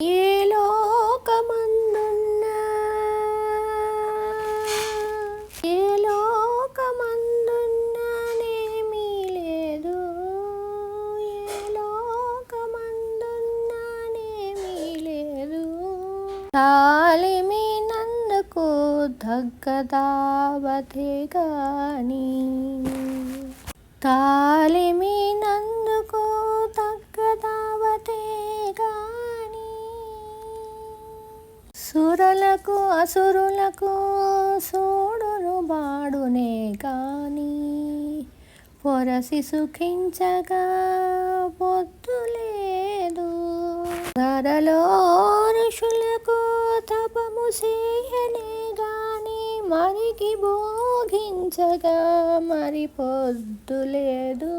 ఏ లోకమందున్నా? ఏ లోకమందున్నానేమీ లేదు. ఏ లోకమందున్నానేమీ లేదు. తాలిమి నందుకు కానీ అసురులకు సోడును బాడునే కానీ పొరసి సుఖించగా పొద్దు లేదు. ధరలో ఋషులకు తపము చేయనే గాని మరికి భోగించగా మరి పొద్దు లేదు.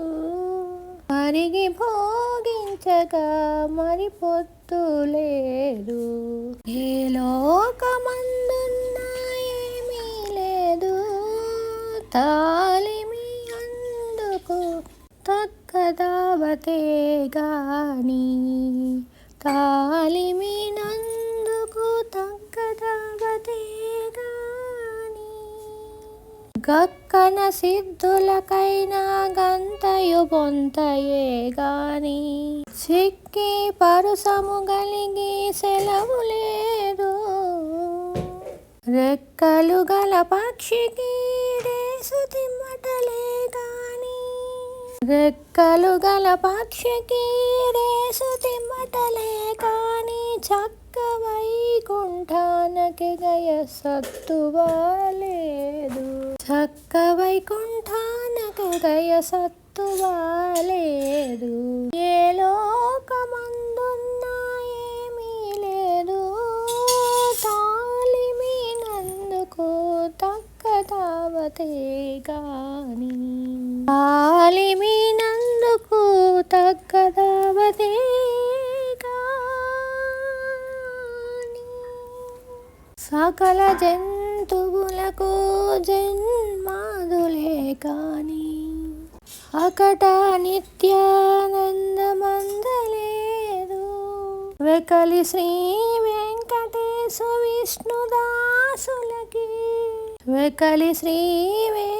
మరిగి భోగించగా మరి పొత్తు లేదు. ఏ లోక తాలిమి అందుకు తక్కదావతే గాని. తాలిమి నందుకు తగ్గదావతే గాని. గక్కన సిద్ధులకైనా గంతయు బొంతయే గాని. చిక్కి పరుసము గలిగి సెలవు లేదు. రెక్కలు గల పక్షికి రేసు తిమ్మటలే గాని రెక్కలు గల పక్షికి రేసు తిమ్మటలే కాని చక్క వైకుంఠానకి గయ సత్తువాలేదు చక్క వైకుంఠానకి గయ సత్తువాలేదు ఏ లోకమందున్నా ఏమీ లేదు. తాలిమి నందుకు తక్కదావతే కానీ తాలిమి నందుకు తక్కదావతే సకల జంతువులకు జన్మాదులే కాని అకట నిత్యానందమందలేదు. వెకలి శ్రీ వెంకటేశు విష్ణుదాసులకి. వెకలి శ్రీ వెంకటేశ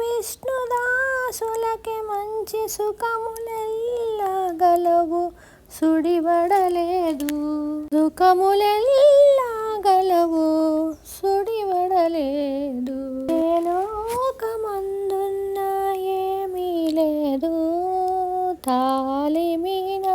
విష్ణుదాసులకి మంచి సుఖములెల్లా గలవు సుడివడలేదు సుఖములెల్లా గలవు సుడివడలేదు లోకమందున్నా ఏమీ లేదు. తాలిమినా